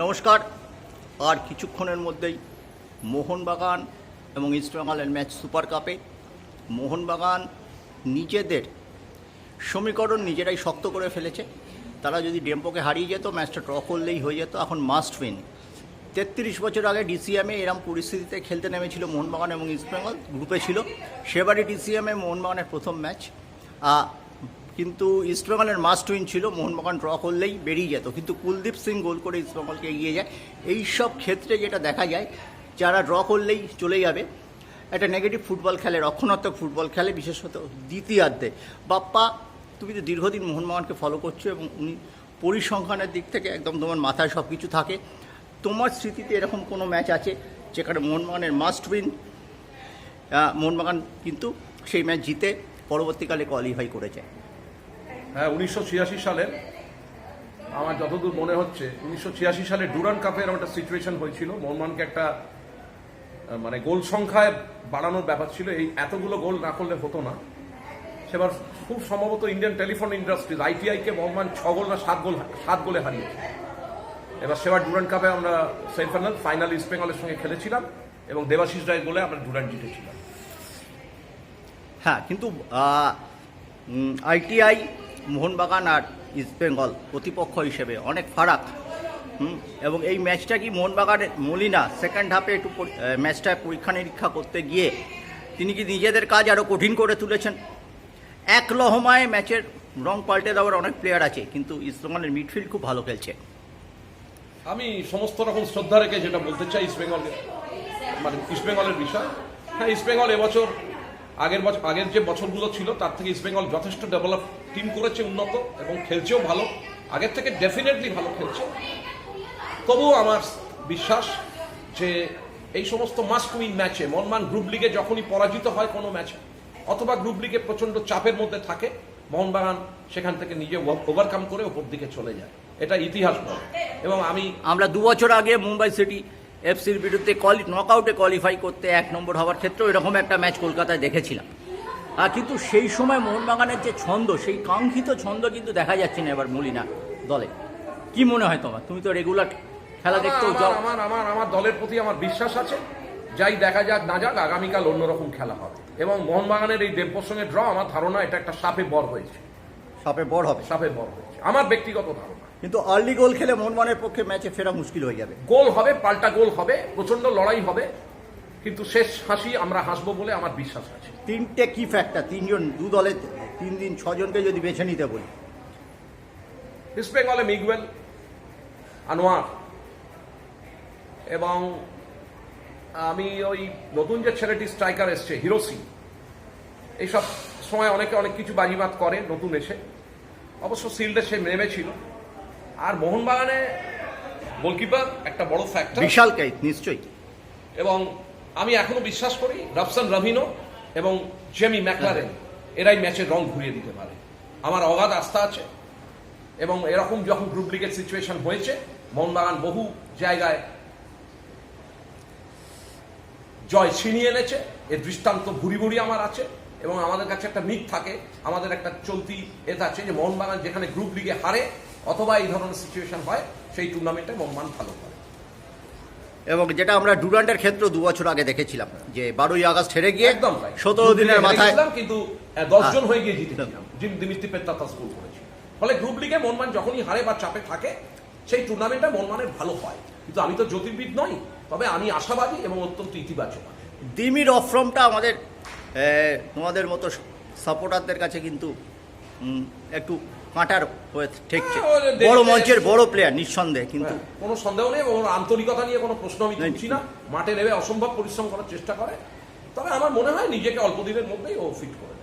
নমস্কার। আর কিছুক্ষণের মধ্যেই মোহনবাগান এবং ইস্টবেঙ্গলের ম্যাচ সুপার কাপে মোহনবাগান নিজেদের সমীকরণ নিজেরাই শক্ত করে ফেলেছে। তারা যদি ডেম্পোকে হারিয়ে যেত ম্যাচটা ড্র করলেই হয়ে যেত, এখন মাস্ট উইন তেত্রিশ বছর আগে ডিসিএমে এরম পরিস্থিতিতে খেলতে নেমেছিল মোহনবাগান এবং ইস্টবেঙ্গল গ্রুপে ছিল। সেবারই ডিসিএমে মোহনবাগানের প্রথম ম্যাচ কিন্তু ইস্টবেঙ্গলের মাস্ট উইন ছিল মোহনবাগান ড্র করলেই বেরিয়ে যেত। কিন্তু কুলদীপ সিং গোল করে ইস্টবেঙ্গলকে এগিয়ে যায়। এই সব ক্ষেত্রে যেটা দেখা যায়, যারা ড্র করলেই চলে যাবে। একটা নেগেটিভ ফুটবল খেলে, রক্ষণাত্মক ফুটবল খেলে, বিশেষত দ্বিতীয়ার্ধে। বাপ্পা, তুমি তো দীর্ঘদিন মোহনবাগানকে ফলো করছ এবং উনি পরিসংখ্যানের দিক থেকে একদম তোমার মাথায় সব কিছু থাকে। তোমার স্মৃতিতে এরকম কোনো ম্যাচ আছে যেখানে মোহনবাগানের মাস্ট উইন মোহনবাগান কিন্তু সেই ম্যাচ জিতে পরবর্তীকালে কোয়ালিফাই করেছে? হ্যাঁ উনিশশো সালের আমার যতদূর মনে হচ্ছে, উনিশশো ছিয়াশি সালে ডুরান কাপের একটা সিচুয়েশন হয়েছিল। মোহনবানকে একটা মানে গোল সংখ্যায় বাড়ানোর ব্যাপার ছিল। এই এতগুলো গোল না করলে হতো না। সেবার খুব সম্ভবত ইন্ডিয়ান টেলিফোন ইন্ডাস্ট্রিজ আইটিআইকে মোহনমান ছ গোল না সাত গোল, সাত গোলে হারিয়েছে। এবার সেবার ডুরান কাপে আমরা সেমিফাইনাল ফাইনাল ইস্ট বেঙ্গলের সঙ্গে খেলেছিলাম এবং দেবাশিস রায় গোলে আমরা ডুরান জিতেছিলাম। হ্যাঁ কিন্তু আইটিআই মোহনবাগান আর ইস্টবেঙ্গল প্রতিপক্ষ হিসেবে অনেক ফারাক এবং এই ম্যাচটা কি মোহনবাগানের মলিনা সেকেন্ড হাফে একটু পরি- আহ, ম্যাচটা পরীক্ষা নিরীক্ষা করতে গিয়ে তিনি কি নিজেদের কাজ আরও কঠিন করে তুলেছেন? এক লহমায় ম্যাচের রং পাল্টে দেওয়ার অনেক প্লেয়ার আছে কিন্তু ইস্টবেঙ্গলের মিডফিল্ড খুব ভালো খেলছে। আমি সমস্ত রকম শ্রদ্ধা রেখে যেটা বলতে চাই ইস্টবেঙ্গলকে মানে ইস্টবেঙ্গলের বিষয়। হ্যাঁ ইস্টবেঙ্গল এবছর আগের বছর আগের যে বছরগুলো ছিল, তার থেকে ইস্টবেঙ্গল যথেষ্ট ডেভেলপ টিম করেছে, উন্নত এবং খেলছেও ভালো। আগের থেকে ডেফিনেটলি ভালো খেলছে। তবুও আমার বিশ্বাস যে এই সমস্ত মাস্ট উইন ম্যাচে মনমান গ্রুপ লিগে যখনই পরাজিত হয় কোনো ম্যাচে অথবা গ্রুপ লিগে প্রচণ্ড চাপের মধ্যে থাকে, মোহনবাগান সেখান থেকে নিজে ওভারকাম করে ওপর দিকে চলে যায়। এটা ইতিহাস বলে। এবং আমি আমরা দু বছর আগে মুম্বাই সিটি এফসির বিরুদ্ধে কোয়ালি নকআউটে কোয়ালিফাই করতে এক নম্বর হওয়ার ক্ষেত্রেও এরকম একটা ম্যাচ কলকাতায় দেখেছিলাম। আর কিন্তু সেই সময় মোহনবাগানের যে ছন্দ সেই কাঙ্ক্ষিত ছন্দ কিন্তু দেখা যাচ্ছে না এবার মলিনা দলে। কি মনে হয় তোমার? তুমি তো রেগুলার খেলা দেখতেও আমার যাও। আমার আমার আমার দলের প্রতি আমার বিশ্বাস আছে। যাই দেখা যাক না যাক আগামীকাল অন্যরকম খেলা হবে। এবং মোহনবাগানের এই দেবপোর সঙ্গে ড্র আমার ধারণা এটা একটা সাপে বর হয়েছে। সাপে বড় হবে। সাপে বর হয়েছে। আমার ব্যক্তিগত ধারণা। কিন্তু আর্লি গোল খেলে মোহনবাগানের পক্ষে ম্যাচে ফেরা মুশকিল হয়ে যাবে। গোল হবে পাল্টা গোল হবে প্রচণ্ড লড়াই হবে কিন্তু শেষ হাসি আমরা হাসবো বলে আমার বিশ্বাস আছে। তিনটে কি ফ্যাক্টর তিনজন দু দলে তিন দিন ছজনকে যদি বেছে নিতে বলি। ইস্ট বেঙ্গলে মিগুয়েল আনোয়ার এবং আমি ওই নতুন যে ছেলেটি স্ট্রাইকার এসছে হিরোসি এইসব সময় অনেকে অনেক কিছু বাজিবাদ করে নতুন এসে। অবশ্য সিল্ডে সে নেমেছিল। আর মোহনবাগানে গোলকিপার একটা বড় ফ্যাক্টর বিশাল কাইত নিশ্চয়ই। এবং আমি এখনও বিশ্বাস করি রফসান রভিনো এবং জেমি ম্যাকলারেন এরাই ম্যাচের রং ঘুরিয়ে দিতে পারে। আমার অগাধ আস্থা আছে এবং এরকম যখন গ্রুপ লিগের সিচুয়েশন হয়েছে মোহনবাগান বহু জায়গায় জয় ছিনিয়ে এনেছে। এর দৃষ্টান্ত ভুরি ভুরি আমার আছে এবং আমাদের কাছে একটা মিথ থাকে আমাদের একটা চলতি এটা আছে যে মোহনবাগান যেখানে গ্রুপ লিগে হারে অথবা এই ধরনের সিচুয়েশন হয় সেই টুর্নামেন্টে মোহনবাগান ভালো করে এবং যেটা আমরা ডুরান্টের ক্ষেত্রে দু বছর আগে দেখেছিলাম যে বারোই আগস্ট হেরে গিয়ে একদম সতেরো দিনের মাথায় কিন্তু দশ জন হ্যাঁ। হয়ে গিয়ে জিতেছিলাম জিম দিমিত্রি পেত্তাতা স্কুল করেছি। ফলে গ্রুপ লিগে মনমান যখনই হারে বা চাপে থাকে সেই টুর্নামেন্টটা মনমানের ভালো হয়। কিন্তু আমি তো জ্যোতির্বিদ নই তবে আমি আশাবাদী এবং অত্যন্ত ইতিবাচক। দিমির অফ্রমটা আমাদের তোমাদের মতো সাপোর্টারদের কাছে কিন্তু একটু কাঁটার ঠেকছে হ্যাঁ, বড় মঞ্চের বড় প্লেয়ার নিঃসন্দেহে কিন্তু হ্যাঁ, কোনো সন্দেহ নেই এবং ওর আন্তরিকতা নিয়ে কোনো প্রশ্ন আমি দিচ্ছি তুলছি না। মাঠে নেমে অসম্ভব পরিশ্রম করার চেষ্টা করে। তবে আমার মনে হয় নিজেকে অল্প দিনের মধ্যেই ও ফিট করে।